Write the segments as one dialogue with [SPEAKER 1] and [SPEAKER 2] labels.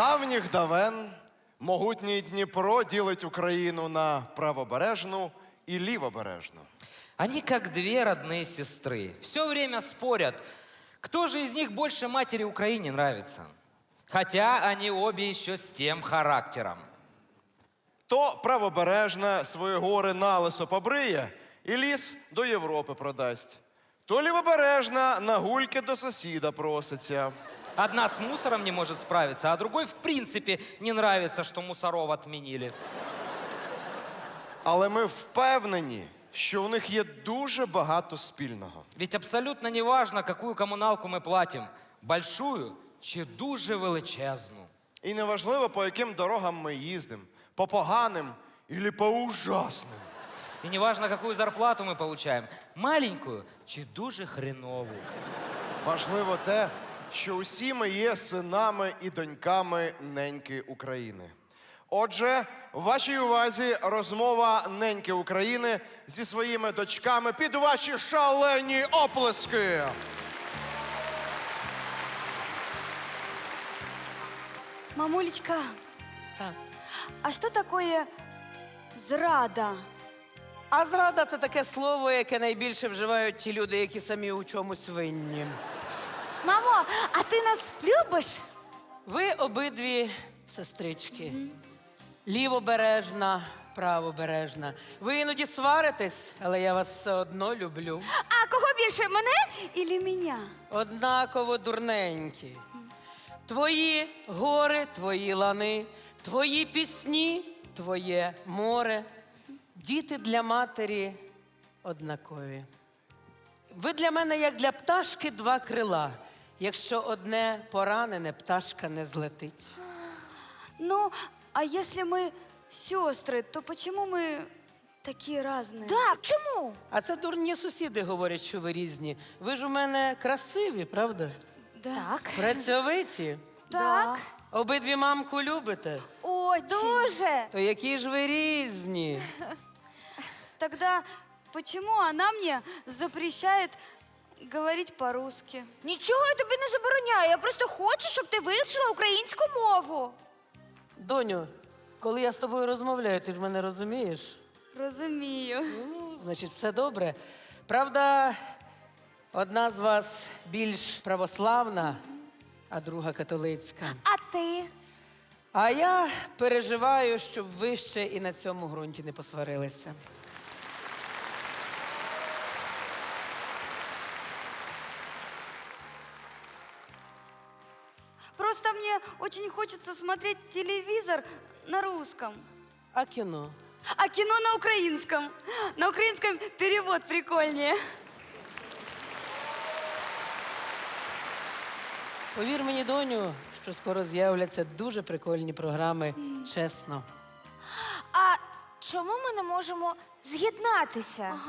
[SPEAKER 1] давніх давен могутній Дніпро ділить Україну на правобережну і лівобережну.
[SPEAKER 2] Они как две родные сестры. Все время спорят, кто же из них больше матери Украине нравится. Хотя они обе еще с тем характером.
[SPEAKER 1] То правобережна свої гори налисо побриє і ліс до Європи продасть. То лівобережна на гульки до сусіда проситься.
[SPEAKER 2] Одна с мусором не может справиться, а другой в принципе не нравится, что мусоров отменили.
[SPEAKER 1] Але ми впевнені, що у них є дуже багато спільного.
[SPEAKER 2] Ведь абсолютно не важно, какую коммуналку мы платим. Большую чи дуже величезну.
[SPEAKER 1] І неважливо, по яким дорогам ми їздимо, по поганим і по ужасним.
[SPEAKER 2] И не важно, какую зарплату мы получаем. Маленькую чи дуже хренову.
[SPEAKER 1] Важливо те, що усі ми є синами і доньками неньки України. Отже, в вашій увазі розмова неньки України зі своїми дочками під ваші шалені оплески.
[SPEAKER 3] Мамулечка,
[SPEAKER 4] Так.
[SPEAKER 3] а що такое зрада?
[SPEAKER 4] А зрада це таке слово, яке найбільше вживають ті люди, які самі у чомусь винні.
[SPEAKER 3] Мамо, а ти нас любиш?
[SPEAKER 4] Ви обидві сестрички. Лівобережна, правобережна. Ви іноді сваритесь, але я вас все одно люблю.
[SPEAKER 3] А кого більше, мене или мене?
[SPEAKER 4] Однаково дурненькі. Твої гори, твої лани, твої пісні, твоє море. Діти для матері однакові. Ви для мене як для пташки два крила Якщо одне поранене, пташка не злетить.
[SPEAKER 3] Ну, а если мы сестры, то почему мы такие разные?
[SPEAKER 5] Так, чому?
[SPEAKER 4] А це дурні сусіди говорять, що ви різні. Ви ж у мене красиві, правда?
[SPEAKER 3] Да.
[SPEAKER 5] Так.
[SPEAKER 4] Працьовиті.
[SPEAKER 3] Так.
[SPEAKER 4] Обидві мамку любите.
[SPEAKER 3] Очень.
[SPEAKER 5] Дуже.
[SPEAKER 4] То які ж ви різні?
[SPEAKER 3] Тогда почему она мне запрещает говорить по-русски?
[SPEAKER 5] Нічого я тобі не забороняю. Я просто хочу, щоб ти вивчила українську мову.
[SPEAKER 4] Доню, коли я з тобою розмовляю, ти ж мене розумієш?
[SPEAKER 3] Розумію.
[SPEAKER 4] Ну, значить, все добре. Правда, одна з вас більш православна, а друга католицька.
[SPEAKER 5] А ти?
[SPEAKER 4] А я переживаю, щоб ви ще і на цьому ґрунті не посварилися.
[SPEAKER 3] Очень хочется смотреть телевизор на русском.
[SPEAKER 4] А кіно?
[SPEAKER 3] А кино на украинском. На украинском перевод прикольнее.
[SPEAKER 4] Повір мені, доню, що скоро з'являться дуже прикольні програми, чесно.
[SPEAKER 5] А чому ми не можемо з'єднатися?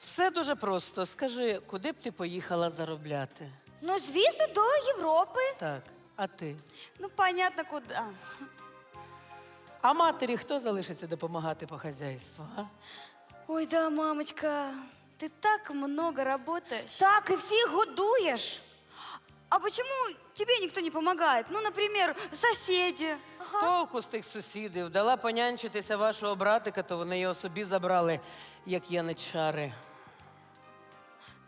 [SPEAKER 4] Все дуже просто. Скажи, куди б ти поїхала заробляти?
[SPEAKER 5] Ну, звісно, до Європи.
[SPEAKER 4] Так, а ти?
[SPEAKER 3] Ну, понятно, куда.
[SPEAKER 4] А матері хто залишиться допомагати по хазяйству? А?
[SPEAKER 3] Ой, да, мамочка, ты так много работаешь.
[SPEAKER 5] Так, і всіх годуєш.
[SPEAKER 3] А почему тебе никто не помогает? Ну, например, соседи.
[SPEAKER 4] Толку з тих сусідів дала понянчитися вашого братика, то вони його собі забрали, як яничари.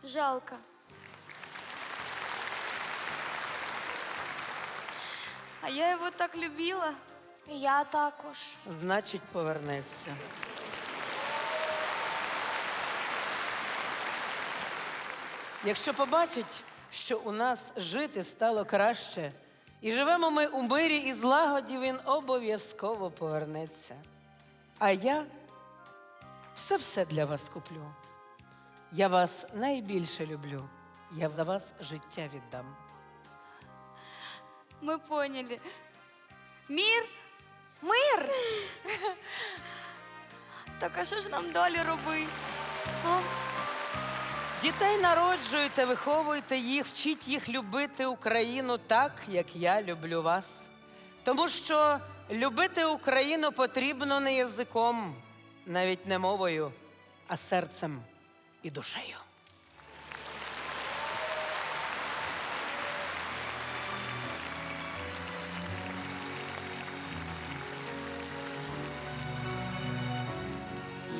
[SPEAKER 3] Жалко. А я его так любила.
[SPEAKER 5] І Я також.
[SPEAKER 4] Значить, повернеться. Якщо побачить, що у нас жити стало краще, і живемо ми у мирі і злагоді, він обов'язково повернеться. А я все-все для вас куплю. Я вас найбільше люблю. Я за вас життя віддам.
[SPEAKER 3] Мы поняли. Мир?
[SPEAKER 5] Мир!
[SPEAKER 3] Так а що ж нам далі робити? А?
[SPEAKER 4] Дітей народжуйте, виховуйте їх, вчіть їх любити Україну так, як я люблю вас. Тому що любити Україну потрібно не язиком, навіть не мовою, а серцем і душею.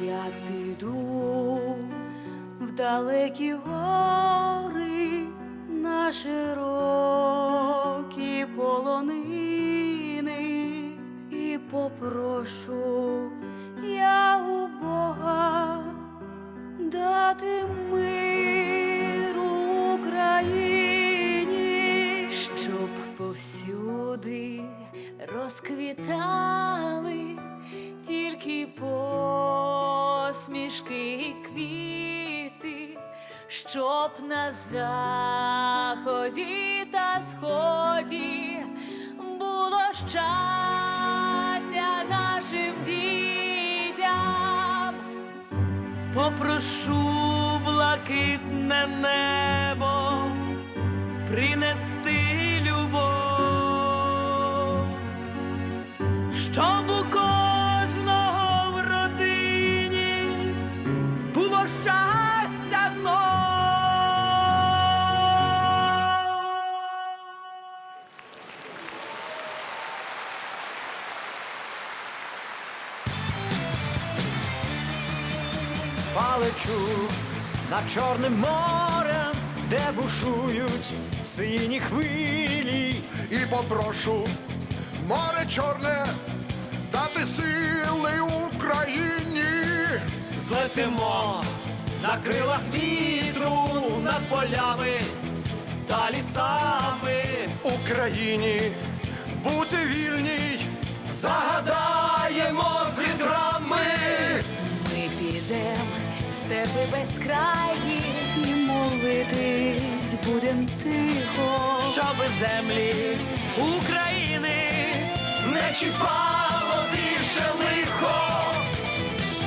[SPEAKER 3] Я піду в далекі гори на широкі полонини і попрошу
[SPEAKER 6] посмішки і квіти, щоб на заході та сході було щастя нашим дітям.
[SPEAKER 4] Попрошу блакитне небо принести любов, щоб у кожного
[SPEAKER 7] Полечу над Чорним морем, де бушують сині хвилі.
[SPEAKER 1] І попрошу море чорне дати сили Україні.
[SPEAKER 7] Злетимо на крилах вітру над полями та лісами.
[SPEAKER 1] Україні бути вільній.
[SPEAKER 7] Загадаємо з вітрами.
[SPEAKER 6] Ми підем в степи безкраї.
[SPEAKER 3] І молитись будем тихо.
[SPEAKER 7] Щоби землі України не чіпало більше лихо.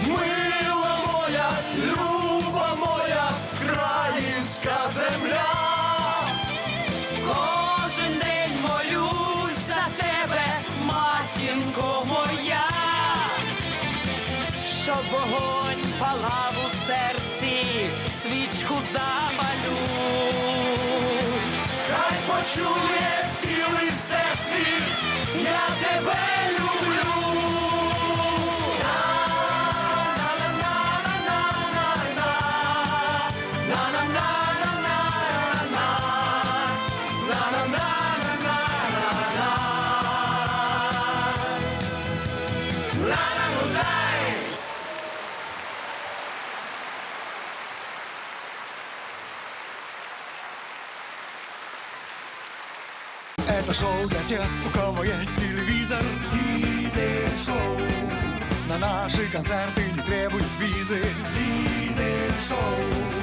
[SPEAKER 7] Мила моя, люба моя, українська земля.
[SPEAKER 6] Кожен день молюсь за тебе, матінко моя.
[SPEAKER 7] Щоб вогонь палав у серці, свічку запалю. Хай почує цілий всесвіт,
[SPEAKER 8] шоу для тех, у кого есть телевизор. Дизель шоу. На наши концерты не требуют визы. Дизель шоу.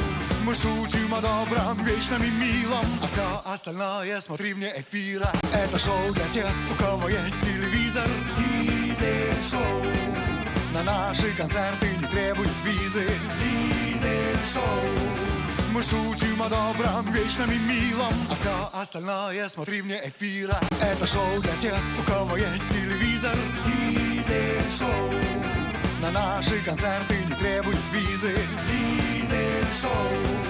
[SPEAKER 8] Мы шутим о добром, вечном и милом, а все остальное смотри вне эфира. Это шоу для тех, у кого есть телевизор. Дизель шоу. На наши концерты не требуют визы. Дизель шоу. Мы шутим о добром, вечном и милом. А все остальное смотри вне эфира. Это шоу для тех, у кого есть телевизор. Дизель шоу. На наши концерты не требуют визы. Дизель шоу.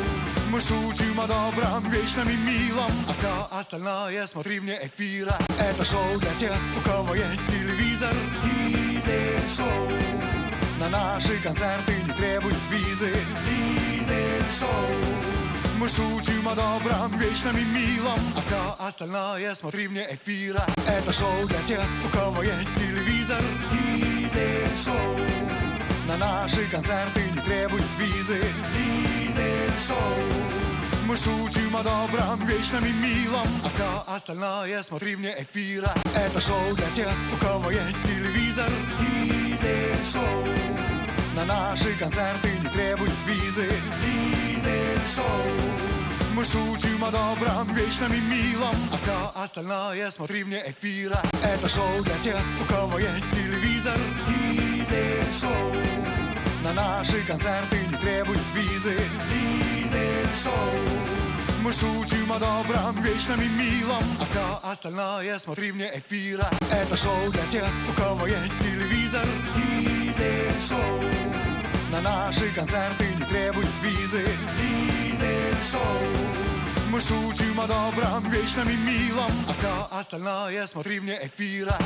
[SPEAKER 8] Мы шутим о добром, вечном и милом. А все остальное смотри вне эфира. Это шоу для тех, у кого есть телевизор. Дизель шоу. На наши концерты не требуют визы. Дизель шоу. Мы шутим о добром, вечном и милом. А все остальное смотри вне эфира. Это шоу для тех, у кого есть телевизор. Дизель шоу. На наши концерты не требуют визы. Дизель шоу. Мы шутим о добром, вечном и милом. А все остальное смотри вне эфира. Это шоу для тех, у кого есть телевизор. Дизель шоу На наши концерты не требуют визы. Дизель шоу. Мы шутим о добром, вечном и милом А все остальное смотри вне эфира. Это шоу для тех, у кого есть телевизор. Дизель шоу. На наши концерты не требуют визы. Дизель шоу. Мы шутим о добром, вечном и милом А все остальное смотри вне эфира. Это шоу для тех, у кого есть телевизор. Дизель шоу На наши концерты не требуют визы Дизель шоу Мы шутим о добром, вечном и милом А все остальное смотри вне эфира